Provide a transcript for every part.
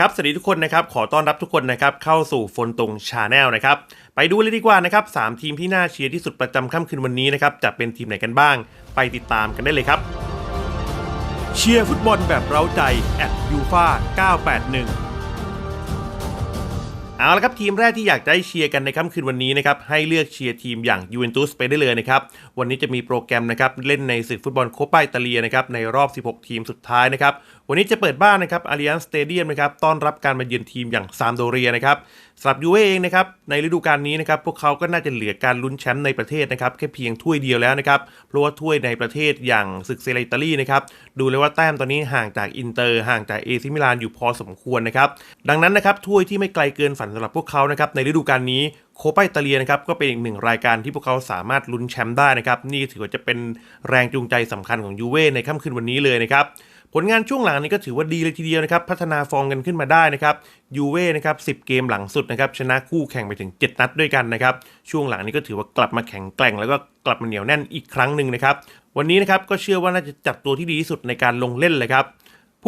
ครับสวัสดีทุกคนนะครับขอต้อนรับทุกคนนะครับเข้าสู่ฟนตรงชาแนลนะครับไปดูเลยดีกว่านะครับสามทีมที่น่าเชียร์ที่สุดประจำค่ำคืนวันนี้นะครับจะเป็นทีมไหนกันบ้าง ไปติดตามกันได้เลยครับ เชียร์ฟุตบอลแบบเร้าใจแอดยูฟา981 เอาละครับทีมแรกที่อยากจะให้เชียร์กันในค่ำคืนวันนี้นะครับให้เลือกเชียร์ทีมอย่างยูเวนตุสไปได้เลยนะครับวันนี้จะมีโปรแกรมนะครับเล่นในศึกฟุตบอลโคปาอิตาเลียนะครับในรอบ 16 ทีมสุดท้ายนะครับวันนี้จะเปิดบ้านนะครับอาริยันสเตเดียมนะครับต้อนรับการมาเยือนทีมอย่างซามโดเรียนะครับสำหรับยูเว่เองนะครับในฤดูกาลนี้นะครับพวกเขาก็น่าจะเหลือการลุ้นแชมป์ในประเทศนะครับแค่เพียงถ้วยเดียวแล้วนะครับเพราะว่าถ้วยในประเทศอย่างศึกเซเรอิตาลีนะครับดูเลยว่าแต้มตอนนี้ห่างจากอินเตอร์ห่างจากเอซิมิลานอยู่พอสมควรนะครับดังนั้นนะครับถ้วยที่ไม่ไกลเกินฝันสำหรับพวกเขานะครับในฤดูกาลนี้โคปาอิตาเลียนะครับก็เป็นอีกหนึ่งรายการที่พวกเขาสามารถลุ้นแชมป์ได้นะครับนี่ถือว่าจะเป็นแรงจูงใจสำคัญของยูเว่ในค่ำคืนวันนี้เลยนะครับผลงานช่วงหลังนี้ก็ถือว่าดีเลยทีเดียวนะครับพัฒนาฟอร์มกันขึ้นมาได้นะครับยูเว่นะครับ10 เกมหลังสุดนะครับชนะคู่แข่งไปถึง 7 นัดด้วยกันนะครับช่วงหลังนี้ก็ถือว่ากลับมาแข็งแกร่ง แล้วก็กลับมาเหนียวแน่นอีกครั้งหนึ่งนะครับวันนี้นะครับก็เชื่อว่าน่าจะจัดตัวที่ดีที่สุดในการลงเล่นเลยครับ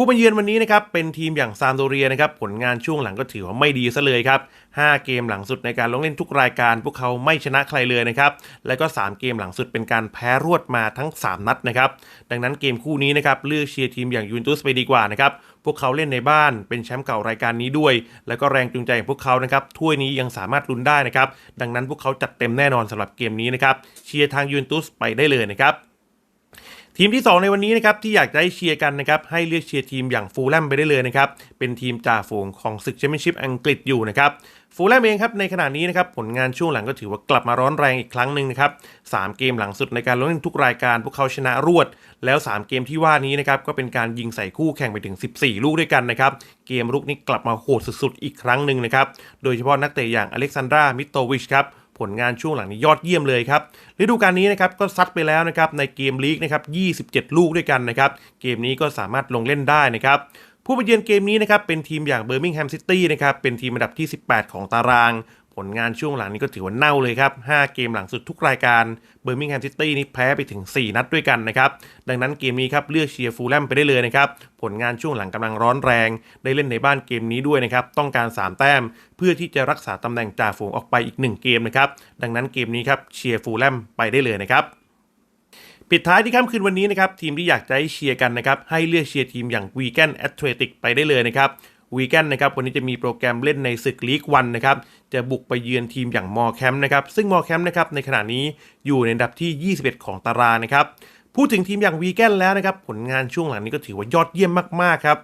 ผู้มาเยือนวันนี้นะครับเป็นทีมอย่างซามโดเรียนะครับผลงานช่วงหลังก็ถือว่าไม่ดีซะเลยครับ 5 เกมหลังสุดในการลงเล่นทุกรายการ พวกเขาไม่ชนะใครเลยนะครับแล้วก็ 3 เกมหลังสุดเป็นการแพ้รวดมาทั้ง 3 นัดนะครับดังนั้นเกมคู่นี้นะครับเลือกเชียร์ทีมอย่างยูนตุสไปดีกว่านะครับพวกเขาเล่นในบ้านเป็นแชมป์เก่ารายการนี้ด้วย แล้วก็แรงจูงใจของพวกเขานะครับถ้วยนี้ยังสามารถลุ้นได้นะครับดังนั้นพวกเขาจัดเต็มแน่นอนสำหรับเกมนี้นะครับเชียร์ทางยูนตุสไปได้เลยนะครับ ทีมที่ 2 ในวันนี้นะครับที่อยากจะให้เชียร์กันนะครับให้เลือกเชียร์ทีมอย่างฟูลแลมไปได้เลยนะครับเป็นทีมจ่าฝูงของศึกแชมเปี้ยนชิพอังกฤษอยู่นะครับฟูลแลมเองครับในขณะนี้นะครับผลงานช่วงหลังก็ถือว่ากลับมาร้อนแรงอีกครั้งหนึ่งนะครับสามเกมหลังสุดในการลงเล่นทุกรายการ พวกเขาชนะรวด แล้ว 3 เกมที่ว่านี้นะครับก็เป็นการยิงใส่คู่แข่งไปถึง 14 ลูกด้วยกันนะครับเกมรุกนี้กลับมาโหดสุดๆอีกครั้งหนึ่งนะครับโดยเฉพาะนักเตะอย่างอเล็กซานดรามิโตวิชครับ ผลงานช่วงหลังนี้ยอดเยี่ยมเลยครับฤดูกาลนี้นะครับก็ซัดไปแล้วนะครับในเกมลีกนะครับ27 ลูกด้วยกันนะครับเกมนี้ก็สามารถลงเล่นได้นะครับผู้ไปเยือนเกมนี้นะครับเป็นทีมอย่างเบอร์มิงแฮมซิตี้นะครับเป็นทีมอันดับที่ 18 ของตาราง ลงานช่วงหลังนี้ก็ถือว่าเน่าเลยครับ 5 เกมหลังสุดทุกรายการเบอร์มิงแฮมซิตี้นี่แพ้ไปถึง 4 นัดด้วยกันนะครับ ดังนั้นเกมนี้ครับเลือกเชียร์ฟูลแลมไปได้เลยนะครับ ผลงานช่วงหลังกำลังร้อนแรง ได้เล่นในบ้านเกมนี้ด้วยนะครับ ต้องการ 3 แต้ม เพื่อที่จะรักษาตำแหน่งจ่าฝูงออกไปอีก 1 เกมนะครับ ดังนั้นเกมนี้ครับเชียร์ฟูลแลมไปได้เลยนะครับปิดท้ายที่ค่ำคืนวันนี้นะครับทีมที่อยากจะให้เชียร์กันนะครับให้เลือกเชียร์ทีมอย่างวีแกนแอตเลติกไปได้เลยนะครับ วีแกนนะครับวันนี้จะมีโปรแกรมเล่นในศึกลีกวันนะครับจะบุกไปเยือนทีมอย่างมอแคมป์นะครับซึ่งมอแคมป์นะครับในขณะนี้อยู่ในอันดับที่ 21 ของตารางนะครับพูดถึงทีมอย่างวีแกนแล้วนะครับผลงานช่วงหลังนี้ก็ถือว่ายอดเยี่ยมมากๆครับ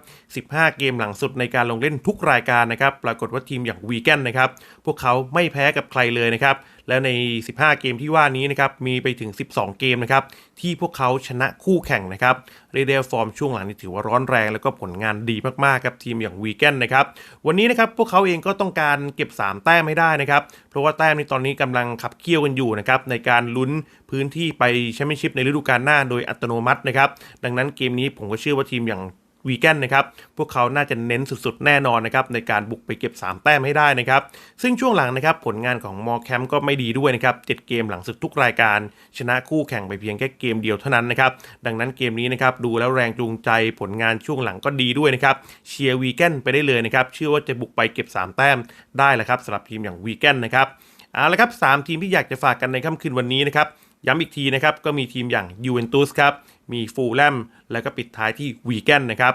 15 เกมหลังสุดในการลงเล่นทุกรายการนะครับปรากฏว่าทีมอย่างวีแกนนะครับพวกเขาไม่แพ้กับใครเลยนะครับ แล้วใน 15 เกมที่ว่านี้นะครับมีไปถึง 12 เกมนะครับที่พวกเขาชนะคู่แข่งนะครับเรเดลฟอร์มช่วงหลังนี้ถือว่าร้อนแรง แล้วก็ผลงานดีมากๆครับทีมอย่างวีแกนนะครับวันนี้นะครับพวกเขาเองก็ต้องการเก็บ 3 แต้มให้ได้นะครับเพราะว่าแต้มในตอนนี้กำลังขับเคี่ยวกันอยู่นะครับในการลุ้นพื้นที่ไปแชมเปี้ยนชิพในฤดูกาลหน้าโดยอัตโนมัตินะครับดังนั้นเกมนี้ผมก็เชื่อว่าทีมอย่าง วีแกนนะครับ พวกเขาน่าจะเน้นสุดๆ แน่นอนนะครับในการบุกไปเก็บ 3 แต้มให้ได้นะครับ ซึ่งช่วงหลังนะครับผลงานของมอแคมก็ไม่ดีด้วยนะครับ7เกมหลังสุดทุกรายการ ชนะคู่แข่งไปเพียงแค่เกมเดียวเท่านั้นนะครับ ดังนั้นเกมนี้นะครับดูแล้วแรงจูงใจผลงานช่วงหลังก็ดีด้วยนะครับเชียร์วีแกนไปได้เลยนะครับเชื่อว่าจะบุกไปเก็บ 3 แต้มได้แหละครับสำหรับทีมอย่างวีแกนนะครับเอาละครับ3ทีมที่อยากจะฝากกันในค่ำคืนวันนี้นะครับ ย้ำอีกทีนะครับ ก็มีทีมอย่างยูเวนตุสครับ มีฟูลแลม แล้วก็ปิดท้ายที่วีแกนนะครับ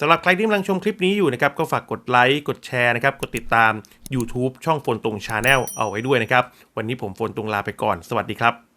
สำหรับใครที่กำลังชมคลิปนี้อยู่นะครับ ก็ฝากกดไลค์ กดแชร์นะครับ กดติดตาม YouTube ช่องโฟนตรงชาแนลเอาไว้ด้วยนะครับ วันนี้ผมโฟนตรงลาไปก่อน สวัสดีครับ